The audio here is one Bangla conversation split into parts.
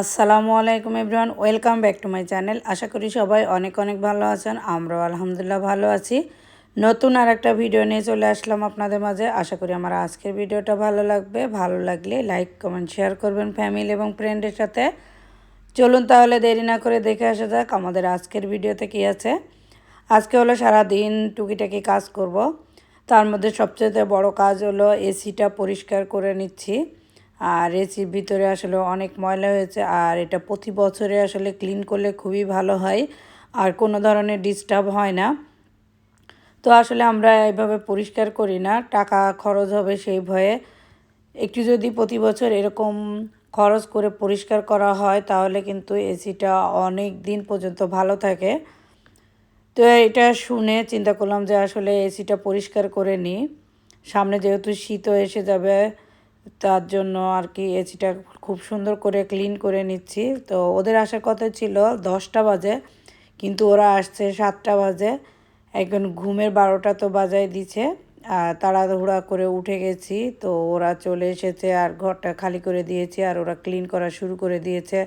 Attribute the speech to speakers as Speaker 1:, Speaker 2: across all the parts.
Speaker 1: আসসালামু আলাইকুম everyone, welcome back to my channel. আশা করি সবাই অনেক অনেক ভালো আছেন, আমরাও আলহামদুলিল্লাহ ভালো আছি। নতুন আর একটা ভিডিও নিয়ে চলে আসলাম আপনাদের মাঝে। আশা করি আমার আজকের ভিডিওটা ভালো লাগবে। ভালো লাগলে লাইক, কমেন্ট, শেয়ার করবেন ফ্যামিলি এবং ফ্রেন্ডের সাথে। চলুন তাহলে দেরি না করে দেখে আসা যাক আমাদের আজকের ভিডিওতে কী আছে। আজকে হলো সারা দিন টুকিটাকি কাজ করব। তার মধ্যে সবচেয়ে বড় কাজ হলো এসিটা পরিষ্কার করে নিচ্ছি। আর এসির ভিতরে আসলে অনেক ময়লা হয়েছে, আর এটা প্রতি বছরে আসলে ক্লিন করলে খুবই ভালো হয়, আর কোনো ধরনের ডিস্টার্ব হয় না। তো আসলে আমরা এইভাবে পরিষ্কার করি না, টাকা খরচ হবে সেই ভয়ে। একটু যদি প্রতি বছর এরকম খরচ করে পরিষ্কার করা হয়, তাহলে কিন্তু এসিটা অনেক দিন পর্যন্ত ভালো থাকে। তো এটা শুনে চিন্তা করলাম যে আসলে এসিটা পরিষ্কার করে নিই। সামনে যেহেতু শীতও এসে যাবে তার জন্য আর কি এসিটা খুব সুন্দর করে ক্লিন করে নিচ্ছি। তো ওদের আসার কথা ছিল দশটা বাজে, কিন্তু ওরা আসছে সাতটা বাজে। একজন ঘুমের বারোটা তো বাজায় দিছে, আর তাড়াহুড়া করে উঠে গেছি। তো ওরা চলে এসেছে আর ঘরটা খালি করে দিয়েছে, আর ওরা ক্লিন করা শুরু করে দিয়েছে।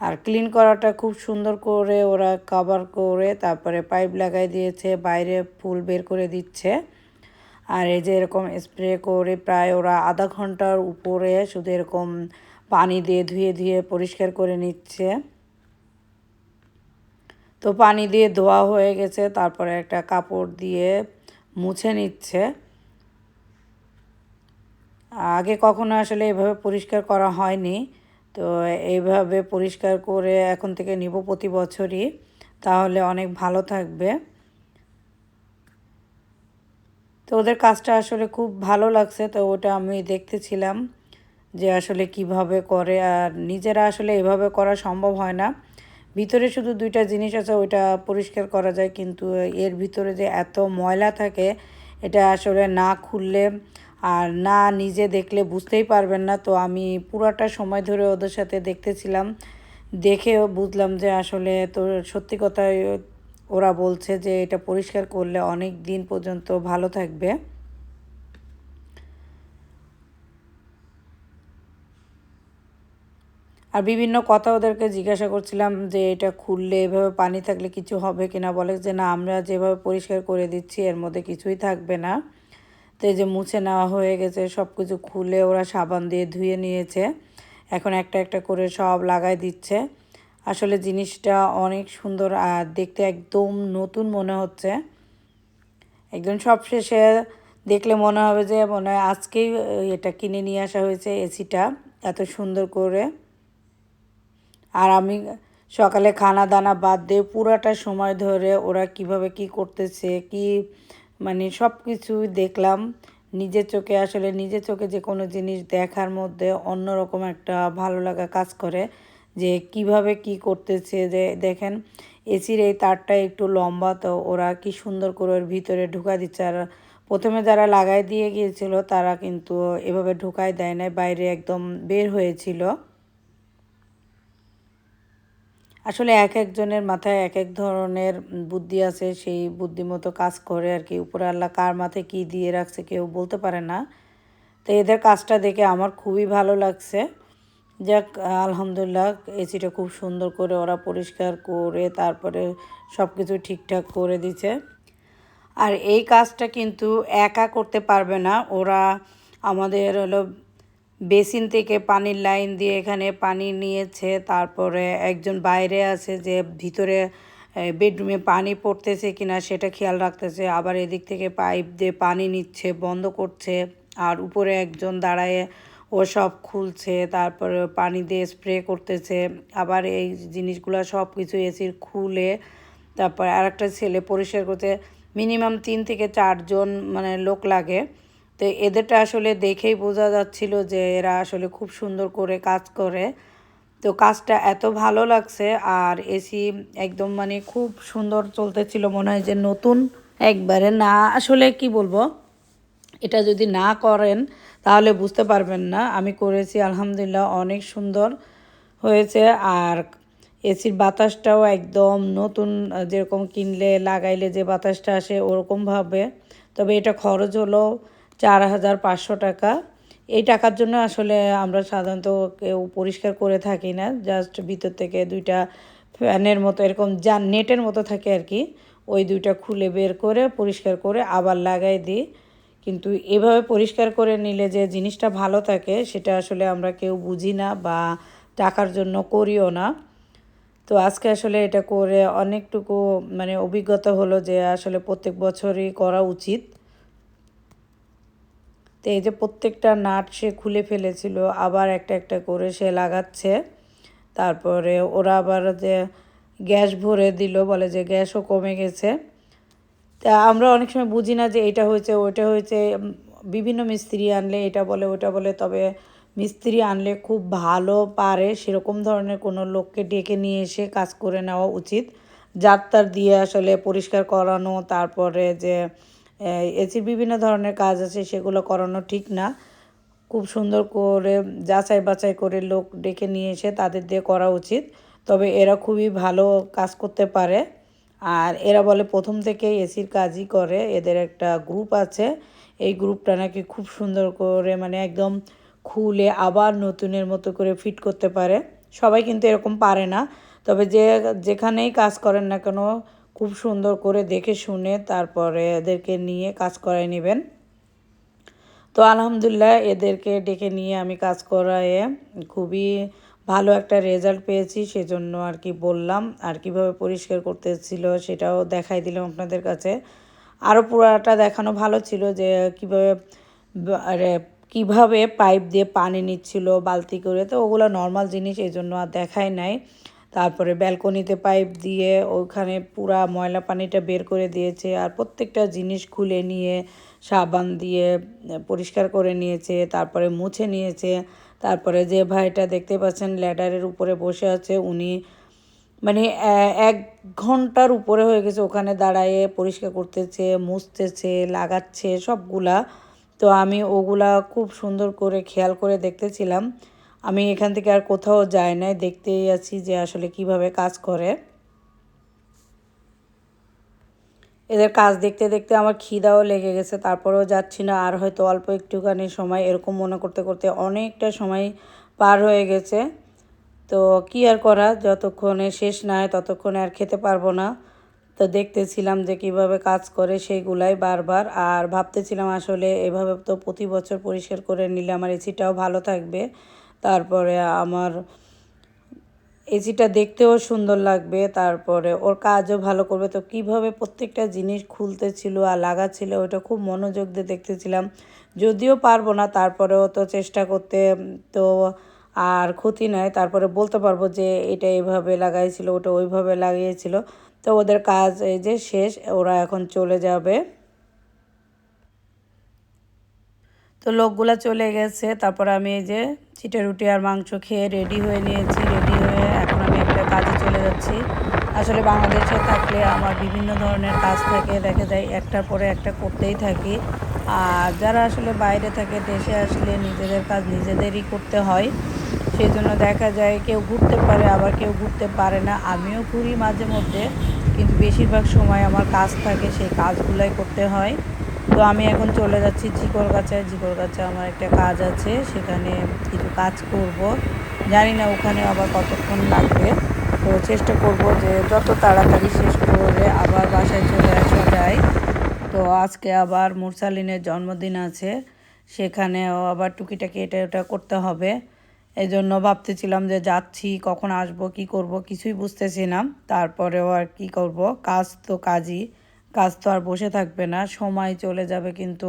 Speaker 1: আর ক্লিন করাটা খুব সুন্দর করে ওরা কভার করে তারপরে পাইপ লাগাই দিয়েছে, বাইরে ফুল বের করে দিচ্ছে। আর এই যে এরকম স্প্রে করে প্রায় ওরা আধা ঘণ্টার উপরে শুধু এরকম পানি দিয়ে ধুয়ে ধুয়ে পরিষ্কার করে নিচ্ছে। তো পানি দিয়ে ধোয়া হয়ে গেছে, তারপরে একটা কাপড় দিয়ে মুছে নিচ্ছে। আগে কখনো আসলে এভাবে পরিষ্কার করা হয়নি। তো এইভাবে পরিষ্কার করে এখন থেকে নিব প্রতি বছরই। তাহলে অনেক ভালো থাকবে। তো ওদের কাজটা আসলে খুব ভালো লাগছে, তো ওটা আমি দেখতেছিলাম যে আসলে কীভাবে করে, আর নিজেরা আসলে এভাবে করা সম্ভব হয় না। ভিতরে শুধু দুইটা জিনিস আছে, ওইটা পরিষ্কার করা যায়, কিন্তু এর ভিতরে যে এত ময়লা থাকে, এটা আসলে না খুললে আর না নিজে দেখলে বুঝতেই পারবেন না। তো আমি পুরাটা সময় ধরে ওদের সাথে দেখতেছিলাম, দেখেও বুঝলাম যে আসলে তো সত্যি কথাই ওরা বলছে যে এটা পরিষ্কার করলে অনেক দিন পর্যন্ত ভালো থাকবে। আর বিভিন্ন কথা ওদেরকে জিজ্ঞাসা করছিলাম যে এটা খুললে এভাবে পানি থাকলে কিছু হবে কিনা? বলে যে না, আমরা যেভাবে পরিষ্কার করে দিচ্ছি এর মধ্যে কিছুই থাকবে না। তো এই যে মুছে নেওয়া হয়ে গেছে সব কিছু খুলে ওরা সাবান দিয়ে ধুয়ে নিয়েছে। এখন একটা একটা করে সব লাগাই দিচ্ছে। আসলে জিনিসটা অনেক সুন্দর, আর দেখতে একদম নতুন মনে হচ্ছে। একদম সব শেষে দেখলে মনে হবে যে, মনে হয় আজকেই এটা কিনে নিয়ে আসা হয়েছে এসিটা এত সুন্দর করে। আর আমি সকালে খানা দানা বাদ দিয়ে পুরাটা সময় ধরে ওরা কীভাবে কি করতেছে, কি মানে সব কিছুই দেখলাম। নিজের চোখে, আসলে নিজের চোখে যে কোনো জিনিস দেখার মধ্যে অন্যরকম একটা ভালো লাগা কাজ করে। যে কীভাবে কি করতেছে যে দেখেন এসির এই তারটা একটু লম্বা, তো ওরা কি সুন্দর করে ওর ভিতরে ঢুকা দিচ্ছে। আর প্রথমে যারা লাগাই দিয়ে গিয়েছিল, তারা কিন্তু এভাবে ঢুকাই দেয় নাই, বাইরে একদম বের হয়েছিল। আসলে এক একজনের মাথায় এক এক ধরনের বুদ্ধি আছে, সেই বুদ্ধি মতো কাজ করে আর কি। উপরে আল্লাহ কার মাথায় কী দিয়ে রাখছে কেউ বলতে পারে না। তো এদের কাজটা দেখে আমার খুবই ভালো লাগছে। যাক, আলহামদুলিল্লাহ এসিটা খুব সুন্দর করে ওরা পরিষ্কার করে তারপরে সব কিছু ঠিকঠাক করে দিছে। আর এই কাজটা কিন্তু একা করতে পারবে না। ওরা আমাদের হলো বেসিন থেকে পানির লাইন দিয়ে এখানে পানি নিয়েছে, তারপরে একজন বাইরে আছে যে ভিতরে বেডরুমে পানি পড়তেছে কিনা সেটা খেয়াল রাখতেছে। আবার এদিক থেকে পাইপ দিয়ে পানি নিচ্ছে, বন্ধ করছে। আর উপরে একজন দাঁড়ায় ও সব খুলছে, তারপরে পানি দিয়ে স্প্রে করতেছে, আবার এই জিনিসগুলো সব কিছু এসির খুলে তারপর আরেকটা ছেলে পরিষ্কার করতে মিনিমাম তিন থেকে চারজন মানে লোক লাগে। তো এদেরটা আসলে দেখেই বোঝা যাচ্ছিল যে এরা আসলে খুব সুন্দর করে কাজ করে। তো কাজটা এত ভালো লাগছে আর এসি একদম মানে খুব সুন্দর চলতেছিল, মনে হয় যে নতুন। একবারে না, আসলে কি বলব? এটা যদি না করেন, তাহলে বুঝতে পারবেন না। আমি করেছি, আলহামদুলিল্লাহ, অনেক সুন্দর হয়েছে। আর এসির বাতাসটাও একদম নতুন, যেরকম কিনলে, লাগাইলে যে বাতাসটা আসে, ওরকমভাবে। তবে এটা খরচ হলো চার হাজার পাঁচশো টাকা। এই টাকার জন্য আসলে আমরা সাধারণত কেউ পরিষ্কার করে থাকি না। জাস্ট ভিতর থেকে দুইটা ফ্যানের মতো, এরকম যা নেটের মতো থাকে আর কি, ওই দুইটা খুলে বের করে, পরিষ্কার করে আবার লাগাই দিই। কিন্তু এভাবে পরিষ্কার করে নিলে যে জিনিসটা ভালো থাকে, সেটা আসলে আমরা কেউ বুঝি না বা টাকার জন্য করিও না। তো আজকে আসলে এটা করে অনেকটুকু মানে অভিজ্ঞতা হলো যে আসলে প্রত্যেক বছরই করা উচিত। তো এই যে প্রত্যেকটা নাট সে খুলে ফেলেছিল, আবার একটা একটা করে সে লাগাচ্ছে। তারপরে ওরা আবার যে গ্যাস ভরে দিল, বলে যে গ্যাসও কমে গেছে। তা আমরা অনেক সময় বুঝি না যে এটা হয়েছে, ওটা হয়েছে। বিভিন্ন মিস্ত্রি আনলে এটা বলে, ওটা বলে, তবে মিস্ত্রি আনলে খুব ভালো পারে সেরকম ধরনের কোনো লোককে ডেকে নিয়ে এসে কাজ করে নেওয়া উচিত। যার তার দিয়ে আসলে পরিষ্কার করানো, তারপরে যে এসির বিভিন্ন ধরনের কাজ আছে সেগুলো করানো ঠিক না। খুব সুন্দর করে যাচাই বাছাই করে লোক ডেকে নিয়ে এসে তাদের দিয়ে করা উচিত। তবে এরা খুবই ভালো কাজ করতে পারে। আর এরা বলে প্রথম থেকে এসির কাজই করে, এদের একটা গ্রুপ আছে। এই গ্রুপটা নাকি খুব সুন্দর করে মানে একদম খুলে আবার নতুনের মতো করে ফিট করতে পারে। সবাই কিন্তু এরকম পারে না। তবে যে, যেখানেই কাজ করেন না কেন, খুব সুন্দর করে দেখে শুনে তারপরে এদেরকে নিয়ে কাজ করাই নেবেন। তো আলহামদুলিল্লাহ, এদেরকে ডেকে নিয়ে আমি কাজ করায়ে খুবই ভালো একটা রেজাল্ট পেয়েছি, সেজন্য আর কি বললাম। আর কীভাবে পরিষ্কার করতেছিল সেটাও দেখাই দিলাম আপনাদের কাছে। আরও পুরাটা দেখানো ভালো ছিল যে কীভাবে, আরে কীভাবে পাইপ দিয়ে পানি নিচ্ছিল, বালতি করে। তো ওগুলো নর্মাল জিনিস এই জন্য আর দেখায় নাই। তারপরে ব্যালকনিতে পাইপ দিয়ে ওখানে পুরা ময়লা পানিটা বের করে দিয়েছে। আর প্রত্যেকটা জিনিস খুলে নিয়ে, সাবান দিয়ে পরিষ্কার করে নিয়েছে, তারপরে মুছে নিয়েছে। তারপরে যে ভাইটা দেখতে পাচ্ছেন ল্যাডারের উপরে বসে আছে, উনি মানে এক ঘণ্টার উপরে হয়ে গেছে ওখানে দাঁড়ায়ে, পরিষ্কার করতেছে, মুছতেছে, লাগাচ্ছে, সবগুলা। তো আমি ওগুলা খুব সুন্দর করে খেয়াল করে দেখতেছিলাম। আমি এখান থেকে আর কোথাও যাই নাই, দেখতেই আছি যে আসলে কীভাবে কাজ করে। এদের কাজ দেখতে দেখতে আমার খিদাও লেগে গেছে, তারপরেও যাচ্ছি না। আর হয়তো অল্প একটুখানি সময় এরকম মনে করতে করতে অনেকটা সময় পার হয়ে গেছে। তো কি আর করা, যতক্ষণে শেষ না হয় ততক্ষণে আর খেতে পারব না। তো দেখতেছিলাম যে কীভাবে কাজ করে সেইগুলাই বারবার। আর ভাবতেছিলাম আসলে এভাবে তো প্রতি বছর পরিষ্কার করে নিলে আমার এসিটাও ভালো থাকবে। তারপরে আমার এসিটা দেখতেও সুন্দর লাগবে, তারপরে ওর কাজও ভালো করবে। তো কীভাবে প্রত্যেকটা জিনিস খুলতেছিল আর লাগাচ্ছিল, ওটা খুব মনোযোগ দিয়ে দেখতেছিলাম। যদিও পারব না, তারপরেও তো চেষ্টা করতে, তো আর ক্ষতি নয় তারপরে বলতে পারব যে এটা এইভাবে লাগাইছিল, ওটা ওইভাবে লাগিয়েছিল। তো ওদের কাজ এই যে শেষ, ওরা এখন চলে যাবে। তো লোকগুলা চলে গেছে, তারপর আমি এই যে চিটে রুটি আর মাংস খেয়ে রেডি হয়ে নিয়েছি রেডি হয়ে এখন আমি একটা কাজে চলে যাচ্ছি আসলে বাংলাদেশে থাকলে আমার বিভিন্ন ধরনের কাজ থাকে, দেখা যায় একটার পরে একটা করতেই থাকি। আর যারা আসলে বাইরে থাকে, দেশে আসলে নিজেদের কাজ নিজেদেরই করতে হয়। সেই জন্য দেখা যায় কেউ ঘুরতে পারে, আবার কেউ ঘুরতে পারে না। আমিও ঘুরি মাঝে মধ্যে, কিন্তু বেশিরভাগ সময় আমার কাজ থাকে, সেই কাজগুলাই করতে হয়। তো আমি এখন চলে যাচ্ছি জিকর গাছে জিকর গাছে আমার একটা কাজ আছে, সেখানে কিছু কাজ করব। জানি না ওখানে আবার কতক্ষণ লাগবে। তো চেষ্টা করব যে যত তাড়াতাড়ি শেষ করে আবার বাসায় চলে আসা যায়। তো আজকে আবার মুরসালিনের জন্মদিন আছে, সেখানেও আবার টুকিটাকি এটা ওটা করতে হবে। এই জন্য ভাবতেছিলাম যে যাচ্ছি, কখন আসব, কি করব, কিছুই বুঝতেছি না। তারপরেও আর কি করব? কাজ তো কাজই, কাজ তো আর বসে থাকবে না, সময় চলে যাবে কিন্তু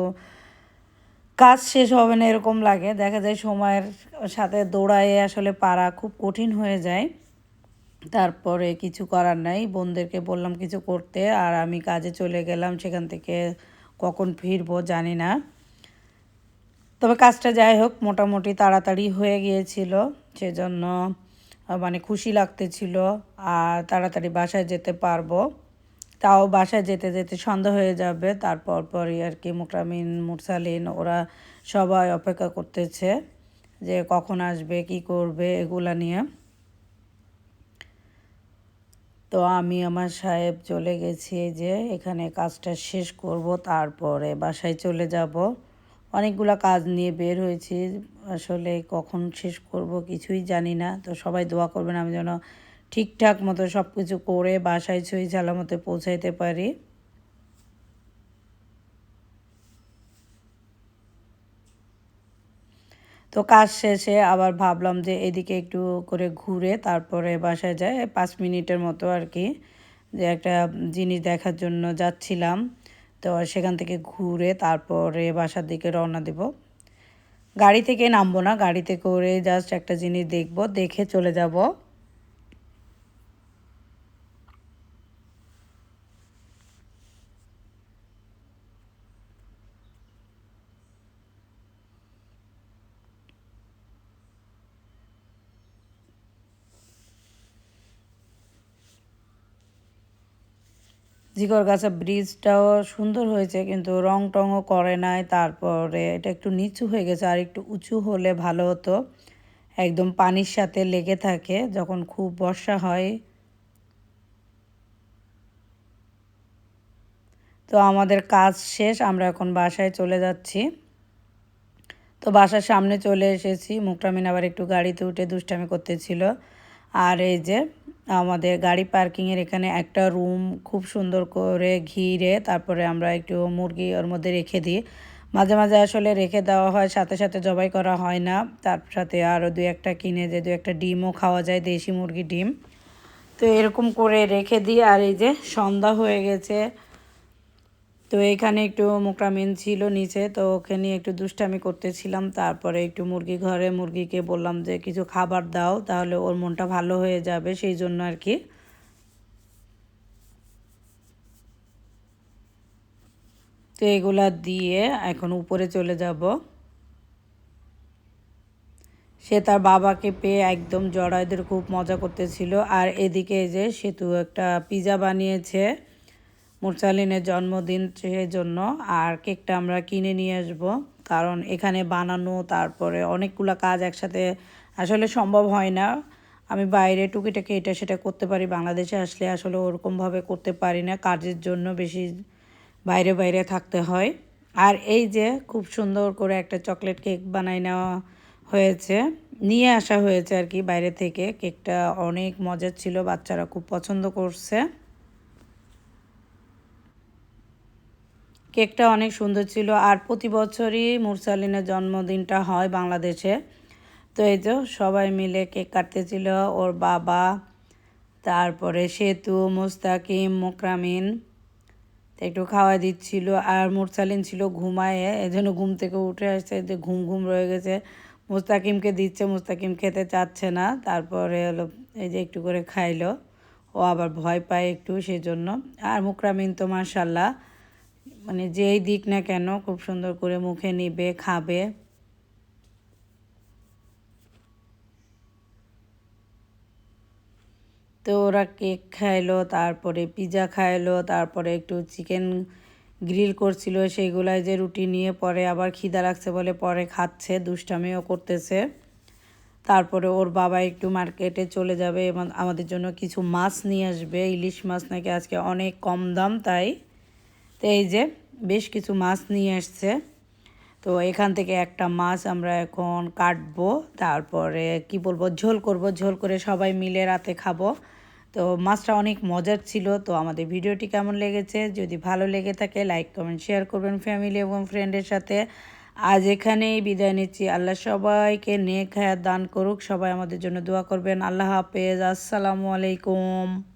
Speaker 1: কাজ শেষ হবে না এরকম লাগে। দেখা যায় সময়ের সাথে দৌড়ায়ে আসলে পারা খুব কঠিন হয়ে যায়। তারপরে কিছু করার নাই। বোনদেরকে বললাম কিছু করতে আর আমি কাজে চলে গেলাম, সেখান থেকে কখন ফিরবো জানি না। তবে কাজটা যাই হোক, মোটামুটি তাড়াতাড়ি হয়ে গিয়েছিল, সেজন্য মানে খুশি লাগতেছিল আর তাড়াতাড়ি বাসায় যেতে পারব। তাও বাসায় যেতে যেতে সন্ধ্যা হয়ে যাবে, তারপর পরই আর কি মুকরামিন, মুরসালিন, ওরা সবাই অপেক্ষা করতেছে যে কখন আসবে, কি করবে, এগুলা নিয়ে। তো আমি আমার সাহেব চলে গেছি যে এখানে কাজটা শেষ করব, তারপরে বাসায় চলে যাব। অনেকগুলো কাজ নিয়ে বের হয়েছি। আসলে কখন শেষ করব কিছুই জানি না। তো সবাই দোয়া করবেন আমি যেন ঠিকঠাক মতো সব কিছু করে বাসায় ছুঁই মতো পৌঁছাইতে পারি। তো কাজ শেষে আবার ভাবলাম যে এদিকে একটু করে ঘুরে তারপরে বাসায় যায় পাঁচ মিনিটের মতো আর কি যে একটা জিনিস দেখার জন্য যাচ্ছিলাম। তো সেখান থেকে ঘুরে তারপরে বাসার দিকে রওনা দেব। গাড়ি থেকে নামবো না, গাড়িতে করে জাস্ট একটা জিনিস দেখব, দেখে চলে যাব। জিগর গাছা ব্রিজটাও সুন্দর হয়েছে, কিন্তু রং টংও করে নাই। তারপরে এটা একটু নিচু হয়ে গেছে, আর একটু উঁচু হলে ভালো হতো। একদম পানির সাথে লেগে থাকে, যখন খুব বর্ষা হয়। তো আমাদের কাজ শেষ, আমরা এখন বাসায় চলে যাচ্ছি। তো বাসার সামনে চলে এসেছি মুক্তামিন আবার একটু গাড়িতে উঠে দুষ্টামি করতেছিল। আর এই যে আমাদের গাড়ি পার্কিংয়ের এখানে একটা রুম খুব সুন্দর করে ঘিরে তারপরে আমরা একটু মুরগি ওর মধ্যে রেখে দিই। মাঝে মাঝে আসলে রেখে দেওয়া হয়, সাথে সাথে জবাই করা হয় না। তার সাথে আরও দু একটা কিনে যে দু একটা ডিমও খাওয়া যায়, দেশি মুরগি ডিম। তো এরকম করে রেখে দিই। আর এই যে সন্ধ্যা হয়ে গেছে তো এখানে একটু মোকরামিন ছিল নিচে, তো ওকে নিয়ে একটু দুষ্টামি করতেছিলাম। তারপরে একটু মুরগি ঘরে মুরগিকে বললাম যে, কিছু খাবার দাও, তাহলে ওর মনটা ভালো হয়ে যাবে। সেই জন্য আর কি। তো এগুলা দিয়ে এখন উপরে চলে যাব। সে তার বাবাকে পেয়ে একদম জড়াইদের খুব মজা করতেছিল। আর এদিকে যে সেতু একটা পিজা বানিয়েছে। মুরসালিনের জন্মদিন জন্য আর কেকটা আমরা কিনে নিয়ে আসব। কারণ এখানে বানানো, তারপরে অনেকগুলো কাজ একসাথে আসলে সম্ভব হয় না। আমি বাইরে টুকিটাকি এটা সেটা করতে পারি, বাংলাদেশে আসলে আসলে ওরকমভাবে করতে পারি না, কাজের জন্য বেশি বাইরে বাইরে থাকতে হয়। আর এই যে খুব সুন্দর করে একটা চকলেট কেক বানাই নেওয়া হয়েছে, নিয়ে আসা হয়েছে আর কি বাইরে থেকে। কেকটা অনেক মজার ছিল, বাচ্চারা খুব পছন্দ করছে। কেকটা অনেক সুন্দর ছিল আর প্রতি বছরই মুরসালিনের জন্মদিনটা হয় বাংলাদেশে। তো এই তো সবাই মিলে কেক কাটতেছিল, ওর বাবা, তারপরে সেতু, মুস্তাকিম, মোকরামিন একটু খাওয়া দিচ্ছিল আর মুরসালিন ছিল ঘুমায় জন্য ঘুম থেকে উঠে আসছে, যে ঘুম ঘুম রয়ে গেছে। মুস্তাকিমকে দিচ্ছে, মুস্তাকিম খেতে চাচ্ছে না, তারপরে হলো এই যে একটু করে খাইলো। ও আবার ভয় পায় একটু সেজন্য। আর মুকরামিন তো মার্শাল্লাহ মানে যেই দিক না কেন খুব সুন্দর করে মুখে নিবে, খাবে। তো ওরা কেক খাইলো, তারপরে পিজা খাইলো, তারপরে একটু চিকেন গ্রিল করছিল সেইগুলায় যে রুটি নিয়ে পরে আবার খিদা লাগছে বলে পরে খাচ্ছে, দুষ্টামিও করতেছে। তারপরে ওর বাবা একটু মার্কেটে চলে যাবে এবং আমাদের জন্য কিছু মাছ নিয়ে আসবে, ইলিশ মাছ নাকি আজকে অনেক কম দাম, তাই তো এই যে বেশ কিছু মাছ নিয়ে আসছে। তো এখান থেকে একটা মাছ আমরা এখন কাটবো, তারপরে কি বলব, ঝোল করব, ঝোল করে সবাই মিলে রাতে খাব। তো মাছটা অনেক মজার ছিল, তো আমাদের ভিডিওটি কেমন লেগেছে, যদি ভালো লেগে থাকে, লাইক, কমেন্ট, শেয়ার করবেন ফ্যামিলি এবং ফ্রেন্ডের সাথে। আজ এখানেই বিদায় নিচ্ছি, আল্লাহ সবাইকে নেক হায়াত দান করুক, সবাই আমাদের জন্য দোয়া করবেন, আল্লাহ হাফেজ, আসসালামু আলাইকুম।